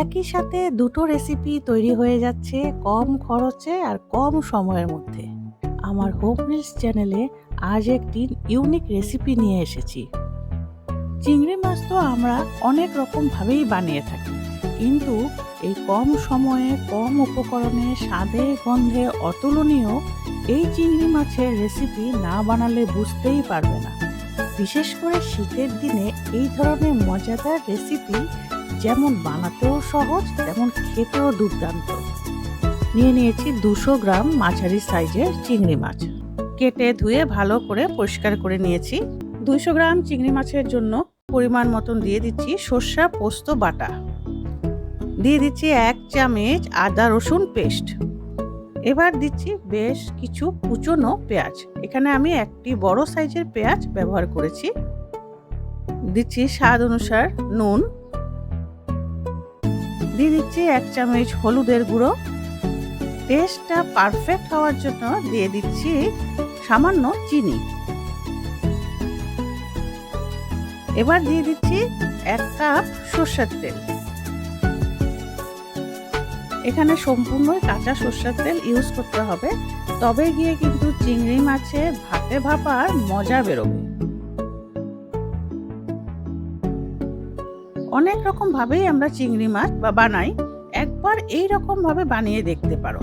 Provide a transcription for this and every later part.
একই সাথে দুটো রেসিপি তৈরি হয়ে যাচ্ছে কম খরচে আর কম সময়ের মধ্যে। আমার হোম রিলস চ্যানেলে আজ একটি ইউনিক রেসিপি নিয়ে এসেছি। চিংড়ি মাছ তো আমরা অনেক রকমভাবেই বানিয়ে থাকি, কিন্তু এই কম সময়ে, কম উপকরণে, স্বাদে, গন্ধে অতুলনীয় এই চিংড়ি মাছের রেসিপি না বানালে বুঝতেই পারবে না। বিশেষ করে শীতের দিনে এই ধরনের মজাদার রেসিপি যেমন বানাতেও সহজ, তেমন খেতেও দুর্দান্ত। নিয়ে নিয়েছি দুশো গ্রাম মাঝারি সাইজের চিংড়ি মাছ। কেটে ধুয়ে ভালো করে পরিষ্কার করে নিয়েছি। দুশো গ্রাম চিংড়ি মাছের জন্য পরিমাণ মতন দিয়ে দিচ্ছি সর্ষা পোস্ত বাটা। দিয়ে দিচ্ছি এক চামচ আদা রসুন পেস্ট। এবার দিচ্ছি বেশ কিছু কুচনো পেঁয়াজ। এখানে আমি একটি বড় সাইজের পেঁয়াজ ব্যবহার করেছি। দিচ্ছি স্বাদ অনুসার নুন। দিয়ে দিচ্ছি এক চামচ হলুদের গুঁড়ো। টেস্টটা পারফেক্ট হওয়ার জন্য দিয়ে দিচ্ছি সামান্য চিনি। এবার দিয়ে দিচ্ছি এক কাপ সর্ষের তেল। এখানে সম্পূর্ণই কাঁচা সর্ষের তেল ইউজ করতে হবে। তবে গিয়ে কিন্তু চিংড়ি মাছে ভাতে ভাপার মজা বেরোবে। অনেক রকম ভাবেই আমরা চিংড়ি মাছ বা বানাই। একবার এই রকম ভাবে বানিয়ে দেখতে পারো।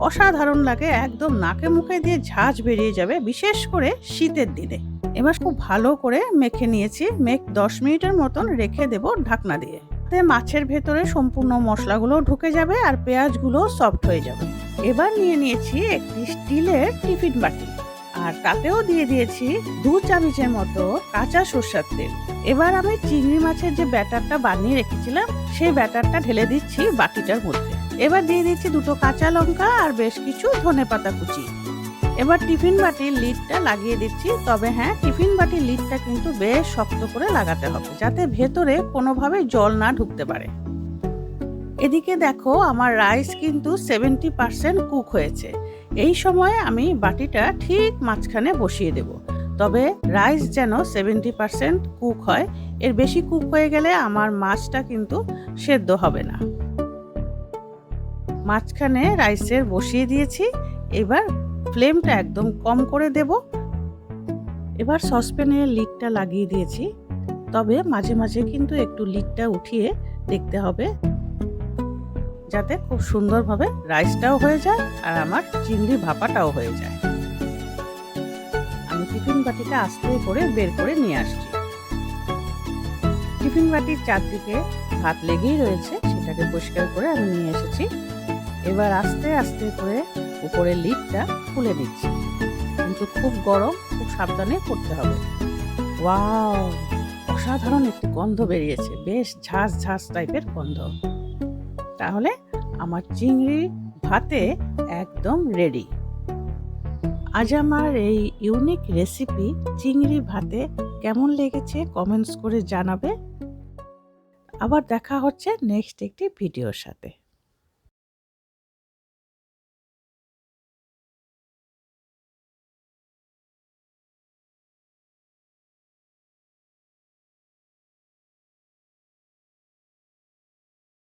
অসাধারণ লাগে, একদম নাকে মুখে দিয়ে ঝাঁঝ বেরিয়ে যাবে, বিশেষ করে শীতের দিনে। এবার খুব ভালো করে মেখে নিয়েছি, মেখ দশ মিনিটের মতন রেখে দেব ঢাকনা দিয়ে। মাছের ভেতরে সম্পূর্ণ মশলাগুলো ঢুকে যাবে আর পেঁয়াজগুলো সফট হয়ে যাবে। এবার নিয়ে নিয়েছি একটি স্টিলের টিফিন বাটি। আর তাতেও দিয়ে দিয়েছি দু চামচের মতো কাঁচা সর্ষার তেল। এবার আমি চিংড়ি মাছের যে ব্যাটারটা বানিয়ে রেখেছিলাম, সেই ব্যাটারটা ঢেলে দিচ্ছি বাটিটার মধ্যে। এবার দিয়ে দিচ্ছি দুটো কাঁচা লঙ্কা আর বেশ কিছু ধনে পাতা কুচি। এবার টিফিন বাটির লিডটা লাগিয়ে দিচ্ছি, তবে হ্যাঁ টিফিন বাটির লিডটা কিন্তু বেশ শক্ত করে লাগাতে হবে, যাতে ভেতরে কোনোভাবে জল না ঢুকতে পারে। এদিকে দেখো, আমার রাইস কিন্তু সেভেন্টি পার্সেন্ট কুক হয়েছে। এই সময় আমি বাটিটা ঠিক মাঝখানে বসিয়ে দেব। তবে রাইস যেন সেভেন্টি পার্সেন্ট কুক হয়, এর বেশি কুক হয়ে গেলে আমার মাছটা কিন্তু সেদ্ধ হবে না। মাঝখানে রাইসের বসিয়ে দিয়েছি, এবার ফ্লেমটা একদম কম করে দেব। এবার সসপ্যানে লিডটা লাগিয়ে দিয়েছি, তবে মাঝে মাঝে কিন্তু একটু লিডটা উঠিয়ে দেখতে হবে যাতে খুব সুন্দরভাবে রাইসটাও হয়ে যায় আর আমার চিংড়ি ভাপাটাও হয়ে যায়। আমি টিফিন বাটিটা আস্তে করে বের করে নিয়ে আসছি। টিফিন বাটির চারদিকে ভাত লেগেই রয়েছে, সেটাকে পরিষ্কার করে আমি নিয়ে এসেছি। এবার আস্তে আস্তে করে উপরের লিডটা খুলে দিচ্ছি কিন্তু খুব গরম, খুব সাবধানে করতে হবে। ওয়াও! অসাধারণ একটি গন্ধ বেরিয়েছে, বেশ ঝাঁস ঝাঁস টাইপের গন্ধ। তাহলে আমার চিংড়ি ভাতে একদম রেডি আজ আমার এই ইউনিক রেসিপি চিংড়ি ভাতে কেমন লেগেছে কমেন্টস করে জানাবে। আবার দেখা হচ্ছে নেক্সট একটি ভিডিওর সাথে।